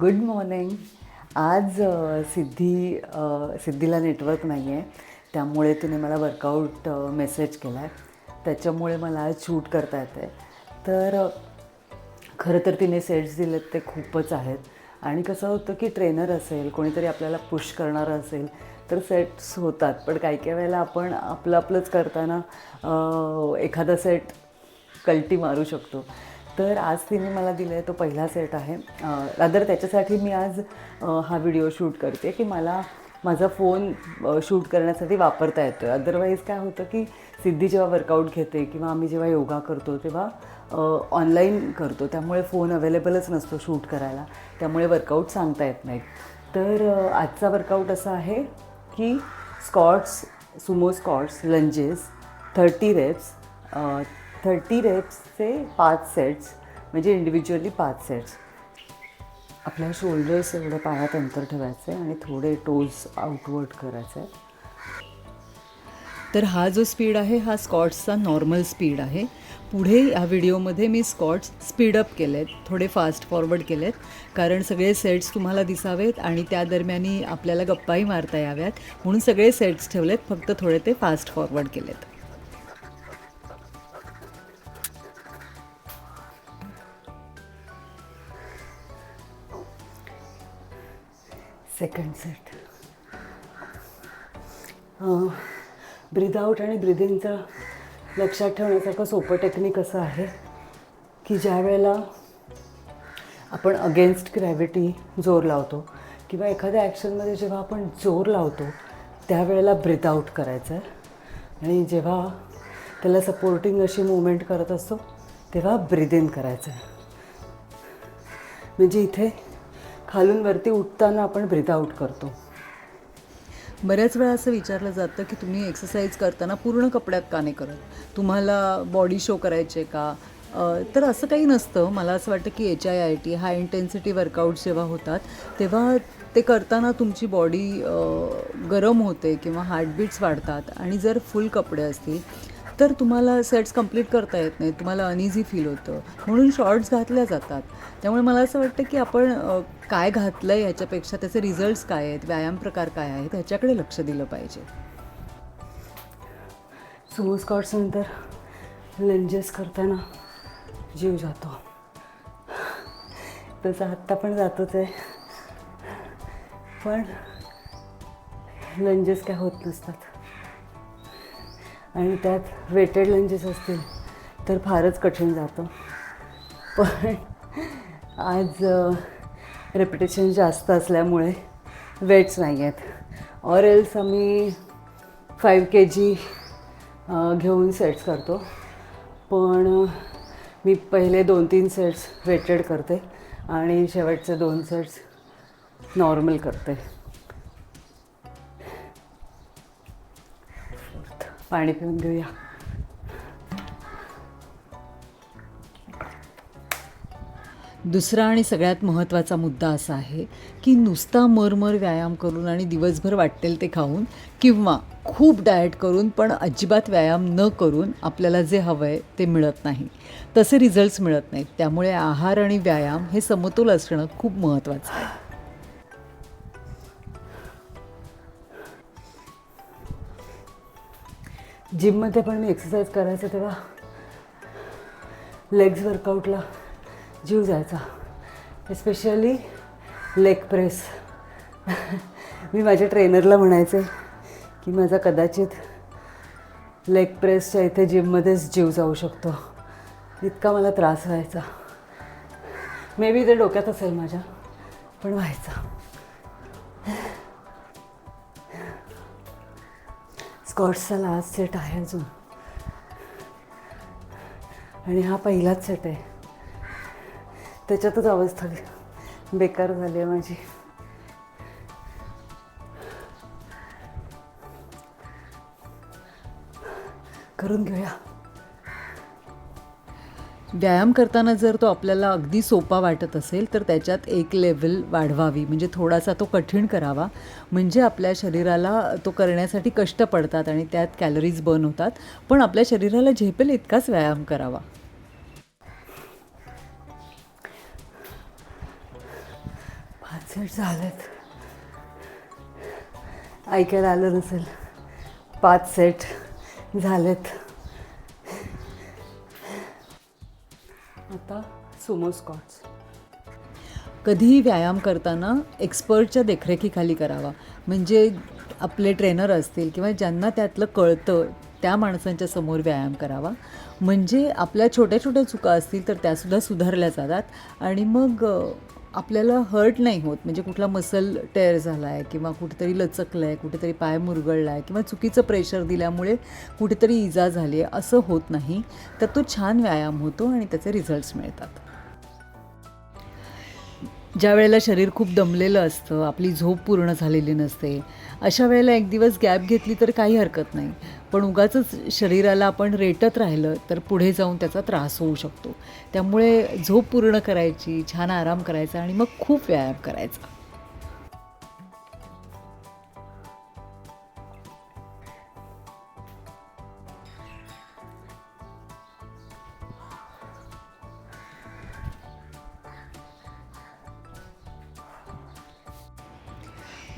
Good morning आज सिद्धी सिद्धीला network नाही आहे त्यामुळे तिने मला वर्कआउट मेसेज केला आहे त्याच्यामुळे मला आज शूट करता येते तर खरं तर तिने सेट्स दिलेत ते खूपच आहेत. आणि कसं होतं की ट्रेनर असेल कोणीतरी आपल्याला पुश करणारं असेल तर सेट्स होतात. पण काही काही वेळेला आपण आपलं आपलंच करताना एखादा सेट कल्टी मारू शकतो. तर आज तिने मला दिलं आहे तो पहिला सेट आहे. रादर त्याच्यासाठी मी आज हा व्हिडिओ शूट करते की मला माझा फोन शूट करण्यासाठी वापरता येतो आहे अदरवाईज काय होतं की सिद्धी जेव्हा वर्कआउट घेते किंवा आम्ही जेव्हा योगा करतो तेव्हा ऑनलाईन करतो. त्यामुळे फोन अवेलेबलच नसतो शूट करायला. त्यामुळे वर्कआउट सांगता येत नाहीत. तर आजचा वर्कआउट असा आहे की squats sumo squats lunges thirty reps thirty रेप्सचे पाच सेट्स म्हणजे इंडिव्हिज्युअली पाच सेट्स आपल्या शोल्डर्स एवढं पायात अंतर ठेवायचं आहे आणि थोडे टोज आउटवर्ड करायचं आहे तर हा जो स्पीड आहे हा स्कॉट्सचा नॉर्मल स्पीड आहे. पुढे या व्हिडिओमध्ये मी स्कॉट्स स्पीडअप केले आहेत थोडे फास्ट फॉरवर्ड केले आहेत कारण सगळे सेट्स तुम्हाला दिसावेत आणि त्या दरम्यानी आपल्याला गप्पाही मारता याव्यात. म्हणून सगळे सेट्स ठेवलेत फक्त थोडे ते फास्ट फॉरवर्ड केलेत. सेकंड सेट ब्रीद आऊट आणि ब्रिदिंगचं इनचं लक्षात ठेवण्यासारखं सोपं टेक्निक असं आहे की ज्या वेळेला आपण अगेन्स्ट ग्रॅव्हिटी जोर लावतो किंवा एखाद्या ॲक्शनमध्ये जेव्हा आपण जोर लावतो त्यावेळेला ब्रीथ आऊट करायचं आहे. आणि जेव्हा त्याला सपोर्टिंग अशी मुवमेंट करत असतो तेव्हा ब्रिद इन करायचं आहे. म्हणजे इथे खालून वरती उठताना आपण ब्रीथ आउट करतो. बऱ्याच वेळा असं विचारलं जातं की तुम्ही एक्सरसाइज करताना पूर्ण कपड्यात का नाही करत? तुम्हाला बॉडी शो करायचे का? तर असं काही नसतं. मला असं वाटतं की H I I T high intensity workout जेव्हा होतात तेव्हा ते करताना तुमची बॉडी गरम होते किंवा हार्टबीट्स वाढतात. आणि जर फुल कपडे असतील तर तुम्हाला सेट्स कंप्लीट करता येत नाही तुम्हाला अनइझी फील होतं. म्हणून शॉर्ट्स घातल्या जातात. त्यामुळे मला असं वाटतं की आपण काय घातलं आहे ह्याच्यापेक्षा त्याचे रिझल्ट्स काय आहेत व्यायाम प्रकार काय आहेत ह्याच्याकडे लक्ष दिलं पाहिजे. सुमो स्कॉट्सनंतर लंजेस करताना जीव जातो. तसं आत्ता पण जातोच आहे. पण लंजेस काय होत नसतात. आणि त्यात वेटेड लंजेस असतील तर फारच कठीण जातं. पण आज रेपिटेशन जास्त असल्यामुळे वेट्स नाही आहेत. ऑर एल्स आम्ही फाईव्ह के जी घेऊन सेट्स करतो. पण मी पहिले दोन तीन सेट्स वेटेड करते आणि शेवटचे दोन सेट्स नॉर्मल करते. पाणी पिऊन घेऊया. दुसरा आणि सगळ्यात महत्त्वाचा मुद्दा असा आहे की नुसता मरमर व्यायाम करून आणि दिवसभर वाटेल ते खाऊन किंवा खूप डाएट करून पण अजिबात व्यायाम न करून आपल्याला जे हवं आहे ते मिळत नाही. तसे रिझल्ट्स मिळत नाहीत. त्यामुळे आहार आणि व्यायाम हे समतोल असणं खूप महत्त्वाचं आहे. जिममध्ये पण मी एक्सरसाइज करायचं तेव्हा लेग्स वर्कआउटला जीव जायचा. एस्पेशली लेग प्रेस मी माझ्या ट्रेनरला म्हणायचे की माझा कदाचित लेग प्रेसच्या इथे जिममध्येच जीव जाऊ शकतो. इतका मला त्रास व्हायचा. मे बी ते डोक्यात असेल माझ्या पण व्हायचा. स्कर्ट्सचा लास्ट सेट आहे अजून. आणि हा पहिलाच सेट आहे. त्याच्यातच अवस्था बेकार झाली आहे माझी. करून घेऊया. व्यायाम करताना जर तो आपल्याला अगदी सोपा वाटत असेल तर त्याच्यात एक लेवल वाढवावी. म्हणजे थोडासा तो कठीण करावा. म्हणजे आपल्या शरीराला तो करण्यासाठी कष्ट पडतात आणि त्यात कॅलरीज बर्न होतात. पण आपल्या शरीराला झेपेल इतकाच व्यायाम करावा. सेट झालेत. ऐकायला आलं नसेल. पाच सेट झालेत. आता सुमो स्कॉट्स. कधीही व्यायाम करताना एक्सपर्टच्या देखरेखीखाली करावा. म्हणजे आपले ट्रेनर असतील किंवा ज्यांना त्यातलं कळतं त्या माणसांच्या समोर व्यायाम करावा. म्हणजे आपल्या छोट्या छोट्या चुका असतील तर त्यासुद्धा सुधारल्या जातात. आणि मग आपल्याला हर्ट नाही होत. म्हणजे कुठला मसल टेअर झाला आहे किंवा कुठेतरी लचकलं आहे कुठेतरी पाय मुरगळला आहे किंवा चुकीचं प्रेशर दिल्यामुळे कुठेतरी इजा झाली आहे असं होत नाही. तर तो छान व्यायाम होतो आणि त्याचे रिझल्ट्स मिळतात. ज्या वेळेला शरीर खूप दमलेलं असतं आपली झोप पूर्ण झालेली नसते अशा वेळेला एक दिवस गॅप घेतली तर काही हरकत नाही. पण उगाच शरीराला आपण रेटत राहिलं तर पुढे जाऊन त्याचा त्रास होऊ शकतो. त्यामुळे झोप पूर्ण करायची छान आराम करायचा आणि मग खूप व्यायाम करायचा.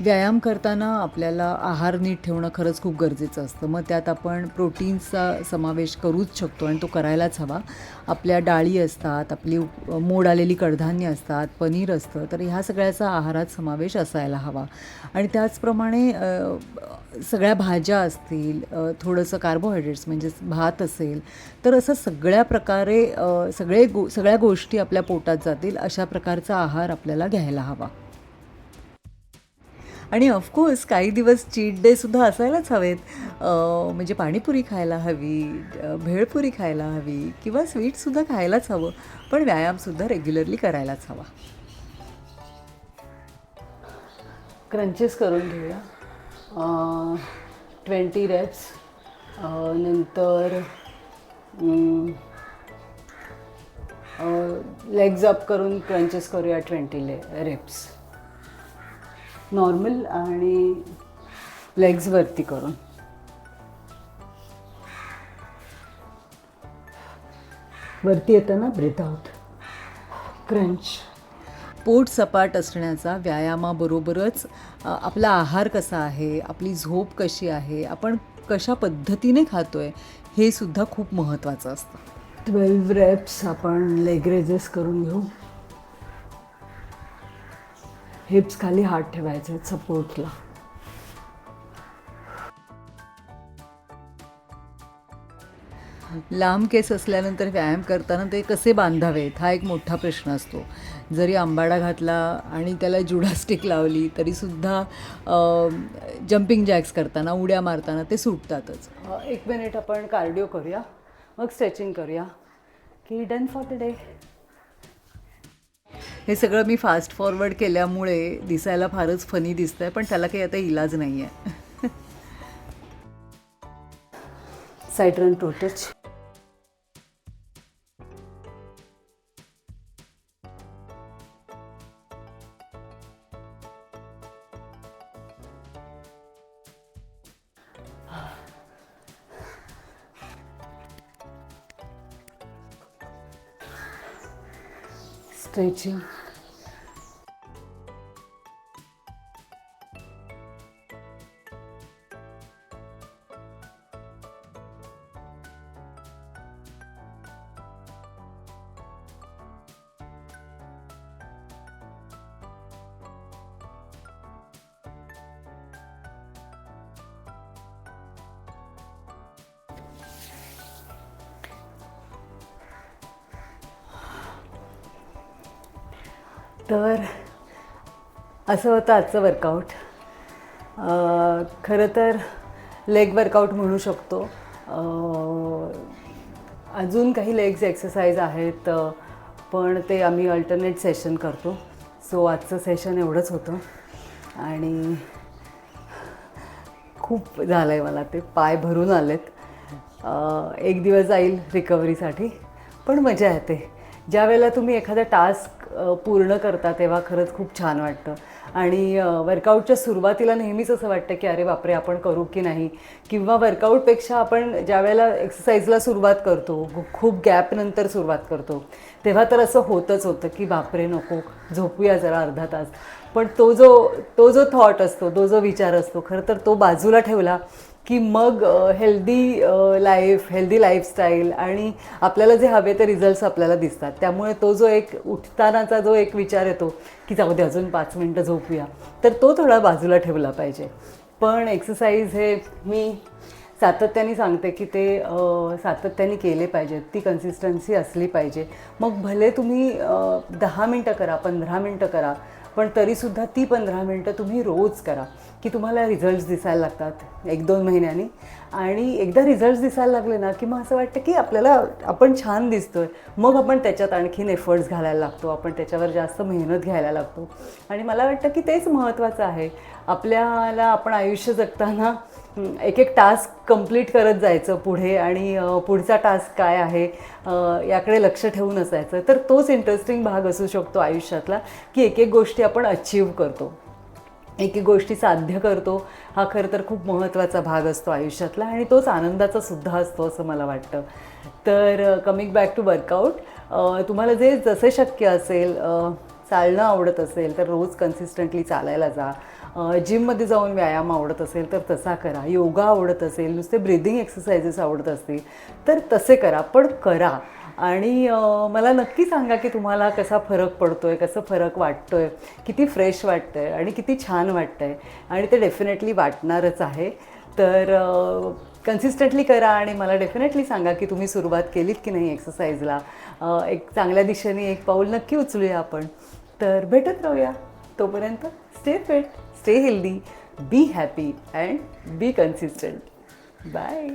व्यायाम करताना आपल्याला आहार नीट ठेवणं खरंच खूप गरजेचं असतं. मग त्यात आपण प्रोटीन्सचा समावेश करूच शकतो आणि तो करायलाच हवा. आपल्या डाळी असतात आपली मोड आलेली कडधान्य असतात पनीर असतं तर ह्या सगळ्याचा आहारात समावेश असायला हवा. आणि त्याचप्रमाणे सगळ्या भाज्या असतील थोडंसं कार्बोहायड्रेट्स म्हणजेच भात असेल तर असं सगळ्या प्रकारे सगळे गो सगळ्या गोष्टी आपल्या पोटात जातील अशा प्रकारचा आहार आपल्याला घ्यायला हवा. आणि ऑफकोर्स काही दिवस चीट डेसुद्धा असायलाच हवेत. म्हणजे पाणीपुरी खायला हवी भेळपुरी खायला हवी किंवा स्वीटसुद्धा खायलाच हवं पण व्यायामसुद्धा रेग्युलरली करायलाच हवा. क्रंचेस करून घेऊया. ट्वेंटी रॅप्स नंतर लेग्ज अप करून क्रंचेस करूया ट्वेंटी ले रेप्स नॉर्मल आणि लेग्स वरती करून. वरती येताना ब्रेथ आउट क्रंच पोट सपाट असण्याचा व्यायामाबरोबरच आपला आहार कसा आहे आपली झोप कशी आहे आपण कशा पद्धतीने खातो आहे हे सुद्धा खूप महत्त्वाचं असतं. ट्वेल्व रेप्स आपण लेग रेजेस करून घेऊ. हिप्स खाली हात ठेवायचे सपोर्टला. लांब केस असल्यानंतर व्यायाम करताना ते कसे बांधावेत हा एक मोठा प्रश्न असतो. जरी आंबाडा घातला आणि त्याला जुडास्टिक लावली तरीसुद्धा जम्पिंग जॅक्स करताना उड्या मारताना ते सुटतातच. एक मिनिट आपण कार्डिओ करूया. मग स्ट्रेचिंग करूया. की डन फॉर द डे हे सगळं मी फास्ट फॉरवर्ड केल्यामुळे दिसायला फारच फनी दिसतंय पण त्याला काही आता इलाज नाही आहे सायट्रन टोटच स्ट्रेचिंग तर असं होतं आजचं वर्कआउट खरं तर लेग वर्कआउट म्हणू शकतो. अजून काही लेग्स एक्सरसाइज आहेत पण ते आम्ही अल्टरनेट सेशन करतो. सो आजचं सेशन एवढंच होतं. आणि खूप झालं आहे मला ते. पाय भरून आलेत. एक दिवस जाईल रिकव्हरीसाठी पण मजा येते. ज्या वेळेला तुम्ही एखादा टास्क पूर्ण करता तेव्हा खरंच खूप छान वाटतं. आणि वर्कआउटच्या सुरुवातीला नेहमीच असं वाटतं की अरे बापरे आपण करू की नाही? किंवा वर्कआउटपेक्षा आपण ज्या वेळेला एक्सरसाइजला सुरुवात करतो खूप गॅपनंतर सुरुवात करतो तेव्हा तर असं होतच होतं की बापरे नको झोपूया जरा अर्धा तास. पण तो जो तो जो थॉट असतो तो जो विचार असतो खरं तर तो बाजूला ठेवला की मग हेल्दी लाईफ हेल्दी लाईफस्टाईल आणि आपल्याला जे हवे ते रिझल्ट्स आपल्याला दिसतात. त्यामुळे तो जो एक उठतानाचा जो एक विचार येतो की जाऊ दे अजून पाच मिनटं झोपूया तर तो थोडा बाजूला ठेवला पाहिजे. पण एक्सरसाइज हे मी सातत्याने सांगते की ते सातत्याने केले पाहिजेत ती कन्सिस्टन्सी असली पाहिजे. मग भले तुम्ही दहा मिनटं करा पंधरा मिनटं करा पण तरीसुद्धा ती पंधरा मिनटं तुम्ही रोज करा की तुम्हाला रिझल्ट्स दिसायला लागतात. एक दोन महिन्यांनी. आणि एकदा रिझल्ट दिसायला लागले ना की मग असं वाटतं की आपल्याला आपण छान दिसतोय. मग आपण त्याच्यात आणखीन एफर्ट्स घालायला लागतो. आपण त्याच्यावर जास्त मेहनत घ्यायला लागतो. आणि मला वाटतं की तेच महत्त्वाचं आहे. आपल्याला आपण आयुष्य जगताना एक एक टास्क कंप्लीट करत जायचं पुढे. आणि पुढचा टास्क काय आहे याकडे लक्ष ठेवून असायचं. तर तोच इंटरेस्टिंग भाग असू शकतो आयुष्यातला की एक एक गोष्टी आपण अचीव करतो. एक एक गोष्टी साध्य करतो. हा खरं तर खूप महत्त्वाचा भाग असतो आयुष्यातला आणि तोच आनंदाचा सुद्धा असतो असं मला वाटतं. तर कमिंग बॅक टू वर्कआउट तुम्हाला जे जसे शक्य असेल चालणं आवडत असेल तर रोज कन्सिस्टंटली चालायला जा. जिममध्ये जाऊन व्यायाम आवडत असेल तर तसा करा. योगा आवडत असेल नुसते ब्रिदिंग एक्सरसाइजेस आवडत असतील तर तसे करा. पण करा. आणि मला नक्की सांगा की तुम्हाला कसा फरक पडतो आहे कसं फरक वाटतो आहे किती फ्रेश वाटतं आहे आणि किती छान वाटतं आहे आणि ते डेफिनेटली वाटणारच आहे. तर कन्सिस्टंटली करा आणि मला डेफिनेटली सांगा की तुम्ही सुरुवात केलीत की नाही एक्सरसाइजला एक चांगल्या दिशेने एक पाऊल नक्की उचलूया आपण. तर भेटत राहूया. तोपर्यंत stay fit stay healthy be happy and be consistent bye